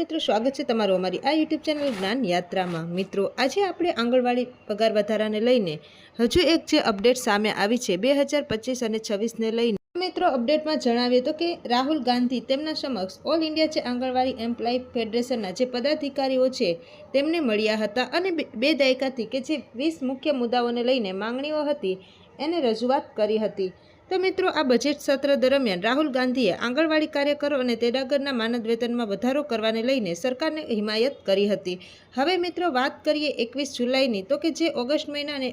મિત્રો, સ્વાગત છે તમારું અમારી આ યુટ્યુબ ચેનલ જ્ઞાન યાત્રામાં. મિત્રો, આજે આપણે આંગણવાડી પગાર વધારાને લઈને હજુ એક જે અપડેટ સામે આવી છે, બે હજાર પચીસ અને છવ્વીસને લઈને. મિત્રો અપડેટમાં જણાવ્યું તો કે રાહુલ ગાંધી તેમના સમક્ષ ઓલ ઇન્ડિયા જે આંગણવાડી એમ્પ્લોય ફેડરેશનના જે પદાધિકારીઓ છે, તેમને મળ્યા હતા અને બે દાયકાથી કે જે વીસ મુખ્ય મુદ્દાઓને લઈને માંગણીઓ હતી, એને રજૂઆત કરી હતી. તો મિત્રો, આ બજેટ સત્ર દરમિયાન રાહુલ ગાંધીએ આંગણવાડી કાર્યકરો અને તેડાગરના માનદ વેતનમાં વધારો કરવાને લઈને સરકારને હિમાયત કરી હતી. હવે મિત્રો, વાત કરીએ એકવીસ જુલાઈની, તો કે જે ઓગસ્ટ મહિનાને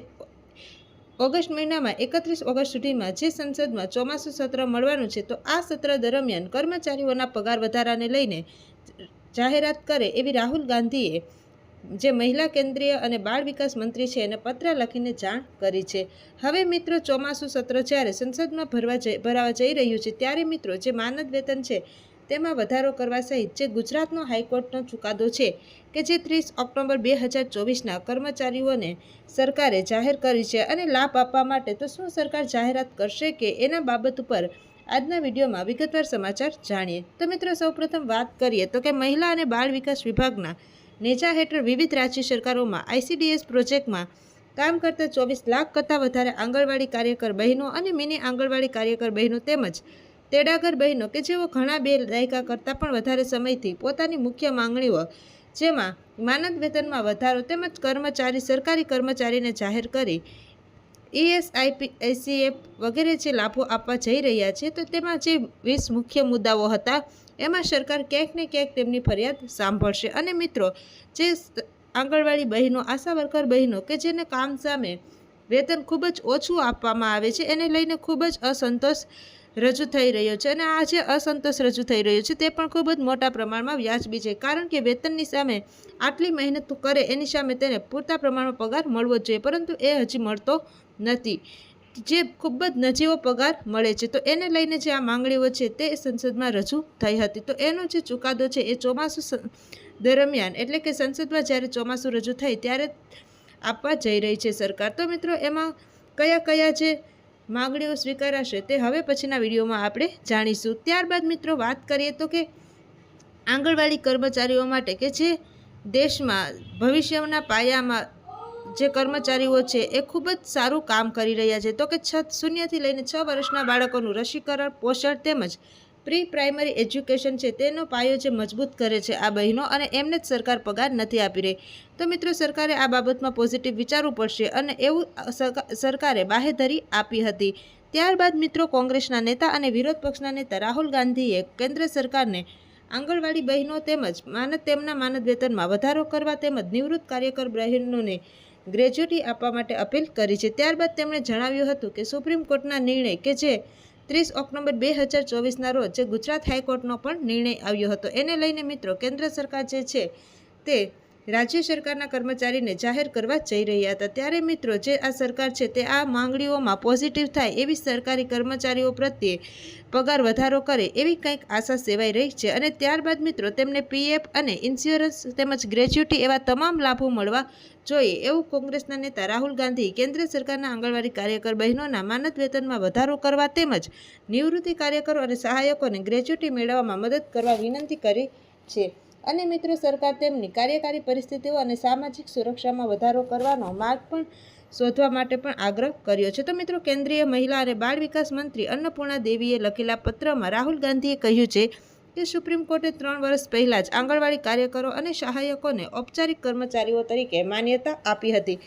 ઓગસ્ટ મહિનામાં, એકત્રીસ ઓગસ્ટ સુધીમાં જે સંસદમાં ચોમાસું સત્ર મળવાનું છે, તો આ સત્ર દરમિયાન કર્મચારીઓના પગાર વધારાને લઈને જાહેરાત કરે એવી રાહુલ ગાંધીએ જે મહિલા કેન્દ્રીય અને બાળ વિકાસ મંત્રી છે, એને પત્ર લખીને જાણ કરી છે. હવે મિત્રો ચોમાસું સત્ર જ્યારે સંસદમાં ભરવા જઈ, ભરાવા જઈ રહ્યું છે, ત્યારે મિત્રો જે માનદ વેતન છે, તેમાં વધારો કરવા સહિત જે ગુજરાતનો હાઈકોર્ટનો ચુકાદો છે કે જે ત્રીસ ઓક્ટોબર બે હજાર ચોવીસના કર્મચારીઓને સરકારે જાહેર કરી છે અને લાભ આપવા માટે તો શું સરકાર જાહેરાત કરશે કે એના બાબત ઉપર આજના વિડીયોમાં વિગતવાર સમાચાર જાણીએ. તો મિત્રો સૌપ્રથમ વાત કરીએ તો કે મહિલા અને બાળ વિકાસ વિભાગના નેજા હેઠળ વિવિધ રાજ્ય સરકારોમાં આઈસીડીએસ પ્રોજેક્ટમાં કામ કરતા ચોવીસ લાખ કરતાં વધારે આંગણવાડી કાર્યકર બહેનો અને મિની આંગણવાડી કાર્યકર બહેનો તેમજ તેડાગર બહેનો કે જેઓ ઘણા બે દાયકા કરતાં પણ વધારે સમયથી પોતાની મુખ્ય માંગણીઓ, જેમાં માનદ વેતનમાં વધારો તેમજ કર્મચારી સરકારી કર્મચારીને જાહેર કરી ઈએસઆઈપી, આઈસીએફ વગેરે જે લાભો આપવા જઈ રહ્યા છે, તો તેમાં જે વીસ મુખ્ય મુદ્દાઓ હતા, એમાં સરકાર ક્યાંક ને ક્યાંક તેમની ફરિયાદ સાંભળશે. અને મિત્રો, જે આંગણવાડી બહેનો, આશા વર્કર બહેનો કે જેને કામ સામે વેતન ખૂબ જ ઓછું આપવામાં આવે છે, એને લઈને ખૂબ જ અસંતોષ રજૂ થઈ રહ્યો છે અને આ જે અસંતોષ રજૂ થઈ રહ્યો છે તે પણ ખૂબ જ મોટા પ્રમાણમાં વ્યાજબી છે. કારણ કે વેતનની સામે આટલી મહેનત કરે એની સામે તેને પૂરતા પ્રમાણમાં પગાર મળવો જોઈએ, પરંતુ એ હજી મળતો નથી. જે ખૂબ જ નજીવો પગાર મળે છે, તો એને લઈને જે આ માંગણીઓ છે તે સંસદમાં રજૂ થઈ હતી. તો એનો જે ચુકાદો છે એ ચોમાસું દરમિયાન એટલે કે સંસદમાં જ્યારે ચોમાસું રજૂ થાય ત્યારે આપવા જઈ રહી છે સરકાર. તો મિત્રો, એમાં કયા કયા જે માંગણીઓ સ્વીકારાશે તે હવે પછીના વિડીયોમાં આપણે જાણીશું. ત્યારબાદ મિત્રો વાત કરીએ તો કે આંગણવાડી કર્મચારીઓ માટે કે જે દેશમાં ભવિષ્યના પાયામાં જે કર્મચારીઓ છે એ ખૂબ જ સારું કામ કરી રહ્યા છે. તો કે છ શૂન્યથી લઈને છ વર્ષના બાળકોનું રસીકરણ, પોષણ તેમજ પ્રી પ્રાઇમરી એજ્યુકેશન છે તેનો પાયો જે મજબૂત કરે છે આ બહેનો અને એમને જ સરકાર પગાર નથી આપી રહી. તો મિત્રો, સરકારે આ બાબતમાં પોઝિટિવ વિચારવું પડશે અને એવું સરકા- સરકારે બાહેધરી આપી હતી. ત્યારબાદ મિત્રો, કોંગ્રેસના નેતા અને વિરોધ પક્ષના નેતા રાહુલ ગાંધીએ કેન્દ્ર સરકારને આંગણવાડી બહેનો તેમજ માનદ, તેમના માનદ વેતનમાં વધારો કરવા તેમજ નિવૃત્ત કાર્યકર બહેનોને ગ્રેજ્યુટી આપવા માટે અપીલ કરી છે. ત્યારબાદ તેમણે જણાવ્યું હતું કે, સુપ્રીમ કોર્ટના નિર્ણય કે જે ત્રીસ ઓક્ટોબર બે હજાર ચોવીસના રોજ જે ગુજરાત હાઈકોર્ટનો પણ નિર્ણય આવ્યો હતો. એને લઈને મિત્રો, કેન્દ્ર સરકાર જે છે તે રાજ્ય સરકારના કર્મચારીને જાહેર કરવા જઈ રહ્યા હતા. ત્યારે મિત્રો, જે આ સરકાર છે તે આ માંગણીઓમાં પોઝિટિવ થાય એવી સરકારી કર્મચારીઓ પ્રત્યે પગાર વધારો કરે એવી કંઈક આશા સેવાઈ રહી છે અને ત્યારબાદ મિત્રો, તેમને પીએફ અને ઇન્સ્યોરન્સ તેમજ ગ્રેજ્યુટી એવા તમામ લાભો મળવા જોઈએ એવું કોંગ્રેસના નેતા રાહુલ ગાંધી, કેન્દ્ર સરકારના આંગણવાડી કાર્યકર બહેનોના માનદ વેતનમાં વધારો કરવા તેમજ નિવૃત્તિ કાર્યકરો અને સહાયકોને ગ્રેજ્યુટી મેળવવામાં મદદ કરવા વિનંતી કરી છે. અને મિત્રો સરકાર તેમની કાર્યકારી પરિસ્થિતિઓ અને સામાજિક સુરક્ષામાં વધારો કરવાનો માર્ગ પણ શોધવા માટે પણ આગ્રહ કર્યો છે. તો મિત્રો કેન્દ્રીય મહિલા અને બાળ વિકાસ મંત્રી અન્નપૂર્ણા દેવીએ લખેલા પત્રમાં રાહુલ ગાંધીએ કહ્યું છે કે સુપ્રીમ કોર્ટે ત્રણ વર્ષ પહેલાં જ આંગણવાડી કાર્યકરો અને સહાયકોને ઔપચારિક કર્મચારીઓ તરીકે માન્યતા આપી હતી.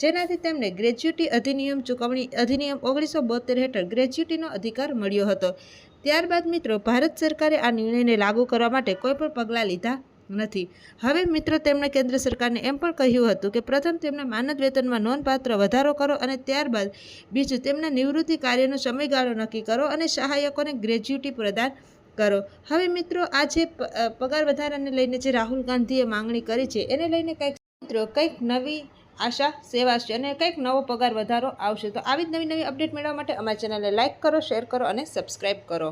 જેનાથી તેમને ગ્રેજ્યુટી અધિનિયમ ચૂકવણી અધિનિયમ ઓગણીસો બોતેર હેઠળ ગ્રેજ્યુટીનો અધિકાર મળ્યો હતો. ત્યારબાદ મિત્રો ભારત સરકારે આ નિર્ણયને લાગુ કરવા માટે કોઈ પણ પગલાં લીધા નથી. હવે મિત્રો, તેમણે કેન્દ્ર સરકારને એમ પણ કહ્યું હતું કે પ્રથમ તેમના માનદ વેતનમાં નોંધપાત્ર વધારો કરો અને ત્યારબાદ બીજું તેમના નિવૃત્તિ કાર્યનો સમયગાળો નક્કી કરો અને સહાયકોને ગ્રેજ્યુટી પ્રદાન કરો. હવે મિત્રો, આ જે પગાર વધારાને લઈને જે રાહુલ ગાંધીએ માંગણી કરી છે, એને લઈને કંઈક મિત્રો, કંઈક નવી આશા સેવાશે અને કંઈક નવો પગાર વધારો આવશે. તો આવી જ નવી નવી અપડેટ મેળવવા માટે અમારી ચેનલને લાઇક કરો, શેર કરો અને સબસ્ક્રાઈબ કરો.